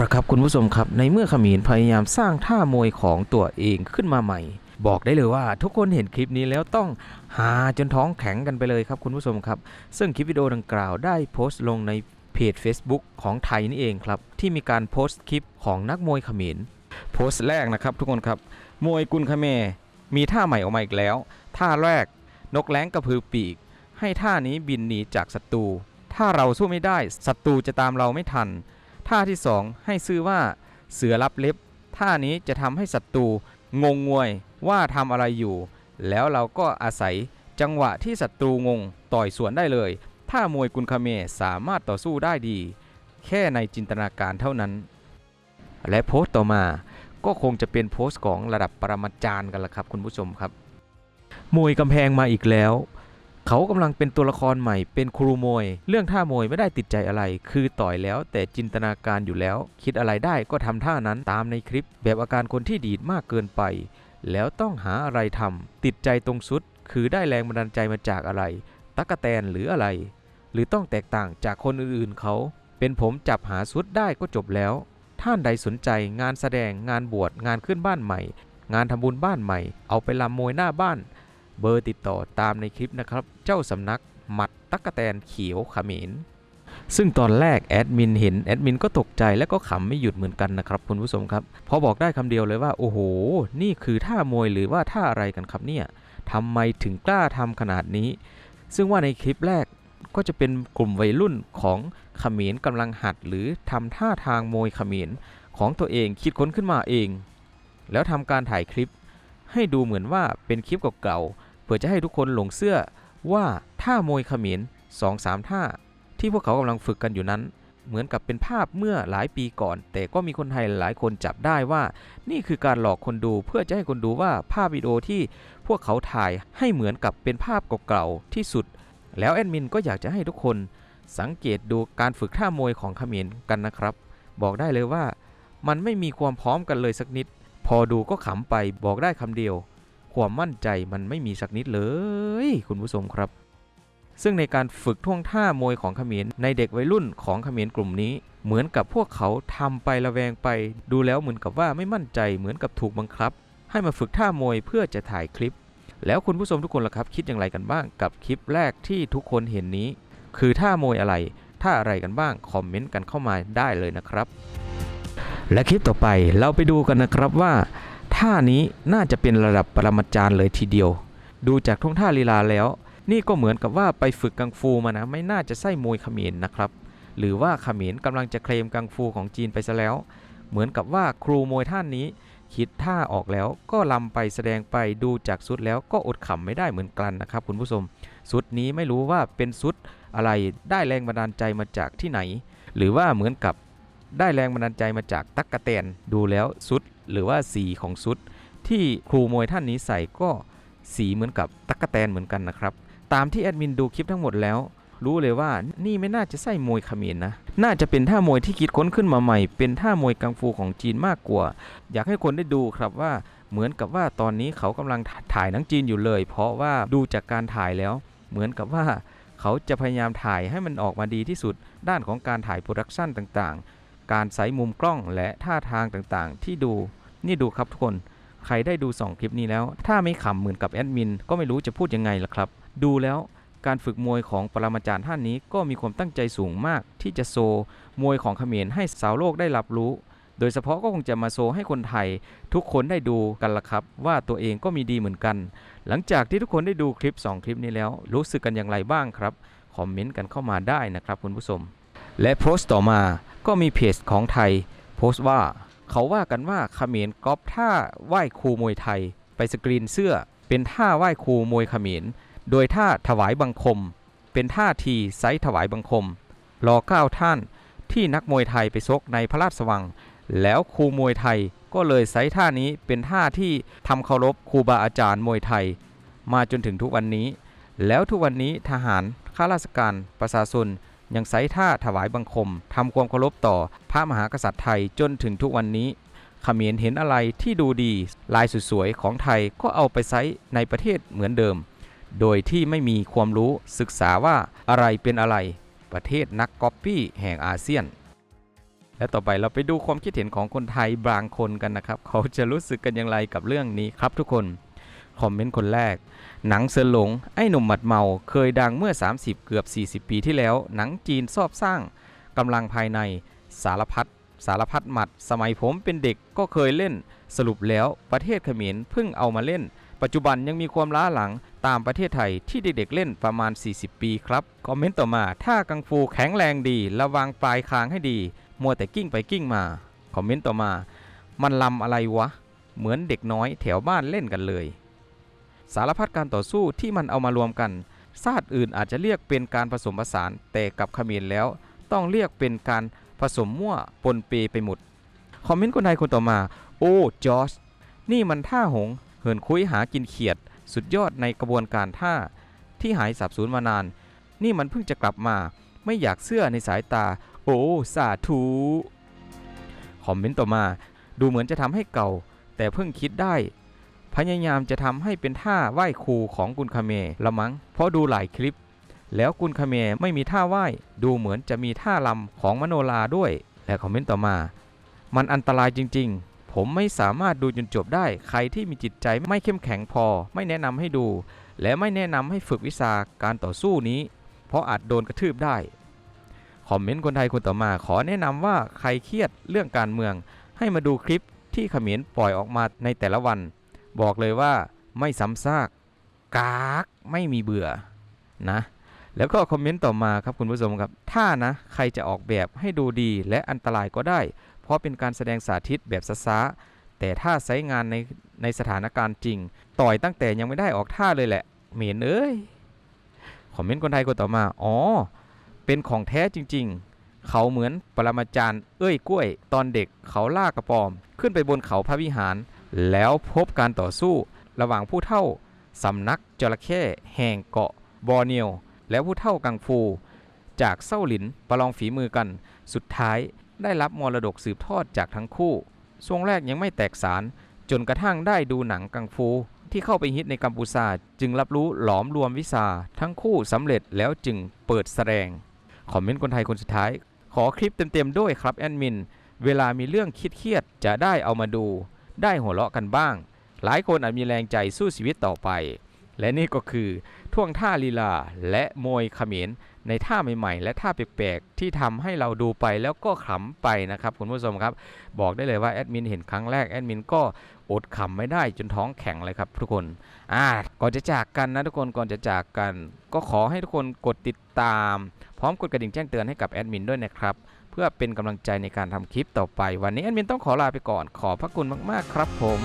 ละครับคุณผู้ชมครับ ในเมื่อขมรพยายามสร้างท่ามวยของตัวเองขึ้นมาใหม่ บอกได้เลยว่าทุกคนเห็นคลิปนี้แล้วต้องหาจนท้องแข็งกันไปเลยครับคุณผู้ชมครับ ซึ่งคลิปวิดีโอดังกล่าวได้โพสต์ลงในเพจ Facebook ของไทยนี่เองครับ ที่มีการโพสต์คลิปของนักมวยขมรโพสต์แรกนะครับทุกคนครับมวยกุนคเมมีท่าใหม่ออกมาอีกแล้ว ท่าแรกนกแร้งกระพือปีก ให้ท่านี้บินหนีจากศัตรูถ้าเราสู้ไม่ได้ศัตรูจะตามเราไม่ทัน ท่าที่ 2 ให้ชื่อว่าเสือรับเล็บ ท่านี้จะทำให้ศัตรูงงงวยว่าทำอะไรอยู่ แล้วเราก็อาศัยจังหวะที่ศัตรูงงต่อยสวนได้เลย ถ้ามวยกุนคาเมสามารถต่อสู้ได้ดี แค่ในจินตนาการเท่านั้น และโพสต์ต่อมาก็คงจะเป็นโพสต์ของระดับปรมาจารย์กันละครับคุณผู้ชมครับมวยกำแพงมาอีกแล้ว เขากำลังเป็นตัวละครใหม่เป็นครูมวย เรื่องท่ามวยไม่ได้ติดใจอะไร คือต่อยแล้วแต่จินตนาการอยู่แล้ว คิดอะไรได้ก็ทำท่านั้นตามในคลิป แบบอาการคนที่ดีดมากเกินไป แล้วต้องหาอะไรทำติดใจตรงสุด คือได้แรงบันดาลใจมาจากอะไรตักกะแตนหรืออะไร หรือต้องแตกต่างจากคนอื่นๆเขา เป็นผมจับหาสุดได้ก็จบแล้ว ท่านใดสนใจงานแสดงงานบวชงานขึ้นบ้านใหม่ งานทำบุญบ้านใหม่ เอาไปลำมวยหน้าบ้าน เบอร์ติดต่อตามในคลิปนะครับ เจ้าสำนักหมัดตักกะแตนเขียวขมินซึ่งตอนแรกแอดมินเห็นแอดมินก็ตกใจและก็ขำไม่หยุดเหมือนกันนะครับคุณผู้ชมครับ พอบอกได้คำเดียวเลยว่า โอ้โห นี่คือท่ามวยหรือว่าท่าอะไรกันครับเนี่ยทำไมถึงกล้าทำขนาดนี้ ซึ่งว่าในคลิปแรกก็จะเป็นกลุ่มวัยรุ่นของขมินกำลังหัดหรือทำท่าทางมวยขมินของตัวเองคิดค้นขึ้นมาเอง แล้วทำการถ่ายคลิป ให้ดูเหมือนว่าเป็นคลิปเก่าๆ เพื่อจะให้ทุกคนหลงเสื้อว่าท่ามวยขมรสองสามท่า ที่พวกเขากำลังฝึกกันอยู่นั้น เหมือนกับเป็นภาพเมื่อหลายปีก่อน แต่ก็มีคนไทยหลายคนจับได้ว่า นี่คือการหลอกคนดูเพื่อจะให้คนดูว่าภาพวิดีโอที่พวกเขาถ่ายให้เหมือนกับเป็นภาพเก่าๆที่สุด แล้วแอดมินก็อยากจะให้ทุกคนสังเกตดูการฝึกท่ามวยของขมรกันนะครับ บอกได้เลยว่า มันไม่มีความพร้อมกันเลยสักนิด พอดูก็ขำไปบอกได้คำเดียว ความมั่นใจมันไม่มีสักนิดเลย คุณผู้ชมครับ ซึ่งในการฝึกท่วงท่ามวยของเขมรในเด็กวัยรุ่นของเขมรกลุ่มนี้ เหมือนกับพวกเขาทำไประแวงไป ดูแล้วเหมือนกับว่าไม่มั่นใจเหมือนกับถูกบังคับ ให้มาฝึกท่ามวยเพื่อจะถ่ายคลิป แล้วคุณผู้ชมทุกคนล่ะครับคิดอย่างไรกันบ้างกับคลิปแรกที่ทุกคนเห็นนี้ คือท่ามวยอะไรท่าอะไรกันบ้างคอมเมนต์กันเข้ามาได้เลยนะครับ และคลิปต่อไปเราไปดูกันนะครับว่า ท่านี้น่าจะเป็นระดับปรมาจารย์เลยทีเดียว ดูจากท่วงท่าลีลาแล้ว นี่ก็เหมือนกับว่าไปฝึกกังฟูมานะ ไม่น่าจะใช่มวยเขมรนะครับ หรือว่าเขมรกำลังจะเคลมกังฟูของจีนไปซะแล้ว เหมือนกับว่าครูมวยท่านนี้ คิดท่าออกแล้วก็ลำไปแสดงไปดูจากสุดแล้วก็อดขำไม่ได้เหมือนกันนะครับ คุณผู้ชมสุดนี้ไม่รู้ว่าเป็นสุดอะไรได้แรงบันดาลใจมาจากที่ไหน หรือว่าเหมือนกับ ได้แรงบันดาลใจมาจากตั๊กกะแตนดูแล้วซุด หรือว่าสีของซุด ที่ครูมวยท่านนี้ใส่ก็สีเหมือนกับตั๊กกะแตนเหมือนกันนะครับ ตามที่แอดมินดูคลิปทั้งหมดแล้ว รู้เลยว่านี่ไม่น่าจะใส่มวยเขมรนะ น่าจะเป็นท่ามวยที่คิดค้นขึ้นมาใหม่ เป็นท่ามวยกังฟูของจีนมากกว่า อยากให้คนได้ดูครับว่าเหมือนกับว่าตอนนี้เขากำลังถ่ายหนังจีนอยู่เลย เพราะว่าดูจากการถ่ายแล้ว เหมือนกับว่าเขาจะพยายามถ่ายให้มันออกมาดีที่สุด ด้านของการถ่ายโปรดักชันต่างๆ การใส่มุมกล้องและท่าทางต่างๆ ที่ดูนี่ดูครับทุกคน ใครได้ดู 2 คลิปนี้แล้ว ถ้าไม่ขำเหมือนกับแอดมินก็ไม่รู้จะพูดยังไงล่ะครับ ดูแล้วการฝึกมวยของปรมาจารย์ท่านนี้ก็มีความตั้งใจสูงมาก ที่จะโซมวยของเขมรให้สาวโลกได้รับรู้ โดยเฉพาะก็คงจะมาโซให้คนไทย ทุกคนได้ดูกันละครับ ว่าตัวเองก็มีดีเหมือนกัน หลังจากที่ทุกคนได้ดูคลิป 2 คลิปนี้แล้ว รู้สึกกันอย่างไรบ้างครับ คอมเมนต์กันเข้ามาได้นะครับคุณผู้ชม และโพสต์ต่อมา ก็มีเพจของไทย โพสต์ว่าเขาว่ากันว่าเขมรก๊อปท่าไหว้ครูมวยไทย ไปสกรีนเสื้อ เป็นท่าไหว้ครูมวยเขมรโดยท่าถวายบังคม เป็นท่าทีไซส์ถวายบังคม รอเก้าท่านที่นักมวยไทยไปซกในพระราชวัง แล้วครูมวยไทยก็เลยไซส์ท่านี้เป็นท่าที่ทำเคารพครูบาอาจารย์มวยไทย มาจนถึงทุกวันนี้ แล้วทุกวันนี้ทหารข้าราชการประชาชน ยังไซท่าถวายบังคมทำความเคารพต่อพระมหากษัตริย์ไทยจนถึงทุกวันนี้ขมรเห็นอะไรที่ดูดีลายสวยๆของไทยก็เอาไปไซในประเทศเหมือนเดิม โดยที่ไม่มีความรู้ศึกษาว่าอะไรเป็นอะไร ประเทศนักก๊อปปี้แห่งอาเซียน และต่อไปเราไปดูความคิดเห็นของคนไทยบางคนกันนะครับ เขาจะรู้สึกกันอย่างไรกับเรื่องนี้ครับทุกคน คอมเมนต์คนแรก หนังเสือหลง ไอ้หนุ่มหมัดเมา เคยดังเมื่อ 30 เกือบ 40 ปีที่แล้ว หนังจีนซอบสร้างกำลังภายในสารพัดสารพัดหมัด สมัยผมเป็นเด็กก็เคยเล่น สรุปแล้วประเทศเขมรเพิ่งเอามาเล่น ปัจจุบันยังมีความล้าหลังตามประเทศไทยที่เด็กๆเล่นประมาณ 40 ปีครับ คอมเมนต์ต่อมา ถ้ากังฟูแข็งแรงดี ระวังปลายคางให้ดี มัวแต่กิ้งไปกิ้งมา คอมเมนต์ต่อมา มันลำอะไรวะ เหมือนเด็กน้อยแถวบ้านเล่นกันเลย สารพัดการต่อสู้ที่มันเอามารวมกัน ชาติอื่นอาจจะเรียกเป็นการผสมผสาน แต่กับเขมรแล้ว ต้องเรียกเป็นการผสมมั่วปนเปไปหมด คอมเมนต์คนไทยคนต่อมา โอ้จอร์จนี่มันท่าหง เหินคุยหากินเขียด สุดยอดในกระบวนการท่า ที่หายสับสูญมานาน นี่มันเพิ่งจะกลับมา ไม่อยากเสื้อในสายตา โอ้สาธุคอมเมนต์ต่อมา ดูเหมือนจะทำให้เก่า แต่เพิ่งคิดได้ พยายามจะทำให้เป็นท่าไหว้ครูของกุนคาเมละมั้งเพราะดูหลายคลิป แล้วกุนคาเมไม่มีท่าไหว้ ดูเหมือนจะมีท่าลำของมโนราด้วย และคอมเมนต์ต่อมา มันอันตรายจริง ๆ ผมไม่สามารถดูจนจบได้ ใครที่มีจิตใจไม่เข้มแข็งพอ ไม่แนะนำให้ดู และไม่แนะนำให้ฝึกวิชาการต่อสู้นี้ เพราะอาจโดนกระทืบได้คอมเมนต์คนไทยคนต่อมาขอแนะนำว่าใครเครียดเรื่องการเมือง ให้มาดูคลิปที่ขมรปล่อยออกมาในแต่ละวัน บอกเลยว่าไม่ซ้ำซากกากไม่มีเบื่อนะ แล้วก็คอมเมนต์ต่อมาครับคุณผู้ชมครับ ถ้านะใครจะออกแบบให้ดูดีและอันตรายก็ได้ เพราะเป็นการแสดงสาธิตแบบซ้าๆแต่ถ้าใช้งานในในสถานการณ์จริง ต่อยตั้งแต่ยังไม่ได้ออกท่าเลยแหละ เหม็นเอ้ยคอมเมนต์คนไทยคนต่อมา อ๋อ เป็นของแท้จริง ๆ เขาเหมือนปรมาจารย์ เอ้ยกล้วย ตอนเด็กเขาล่ากระปอม ขึ้นไปบนเขาพระวิหาร แล้วพบการต่อสู้ระหว่างผู้เท่าสำนักจระเข้แห่งเกาะบอร์เนียวและผู้เท่ากังฟู จากเส้าหลินประลองฝีมือกัน สุดท้ายได้รับมรดกสืบทอดจากทั้งคู่ช่วงแรกยังไม่แตกสารจนกระทั่งได้ดูหนังกังฟู ที่เข้าไปฮิตในกัมพูชาจึงรับรู้หลอมรวมวิชาทั้งคู่สำเร็จแล้วจึงเปิดแสดงคอมเมนต์คนไทยคนสุดท้าย ขอคลิปเต็มๆด้วยครับแอดมิน เวลามีเรื่องคิดเครียดจะได้เอามาดู ได้หัวเราะกันบ้าง หลายคนอาจมีแรงใจสู้ชีวิตต่อไป และนี่ก็คือท่วงท่าลีลาและมวยเขมรในท่าใหม่ๆ และท่าแปลกๆที่ทำให้เราดูไปแล้วก็ขำไปนะครับคุณผู้ชมครับ บอกได้เลยว่าแอดมินเห็นครั้งแรกแอดมินก็อดขำไม่ได้จนท้องแข็งเลยครับทุกคนอ่าก่อนจะจากกันนะทุกคนก่อนจะจากกัน ก็ขอให้ทุกคนกดติดตาม พร้อมกดกระดิ่งแจ้งเตือนให้กับแอดมินด้วยนะครับ พื่อเป็นกำลังใจในการทำคลิปต่อไป วันนี้แอดมินต้องขอลาไปก่อนขอบพระคุณมาก ๆ ครับผม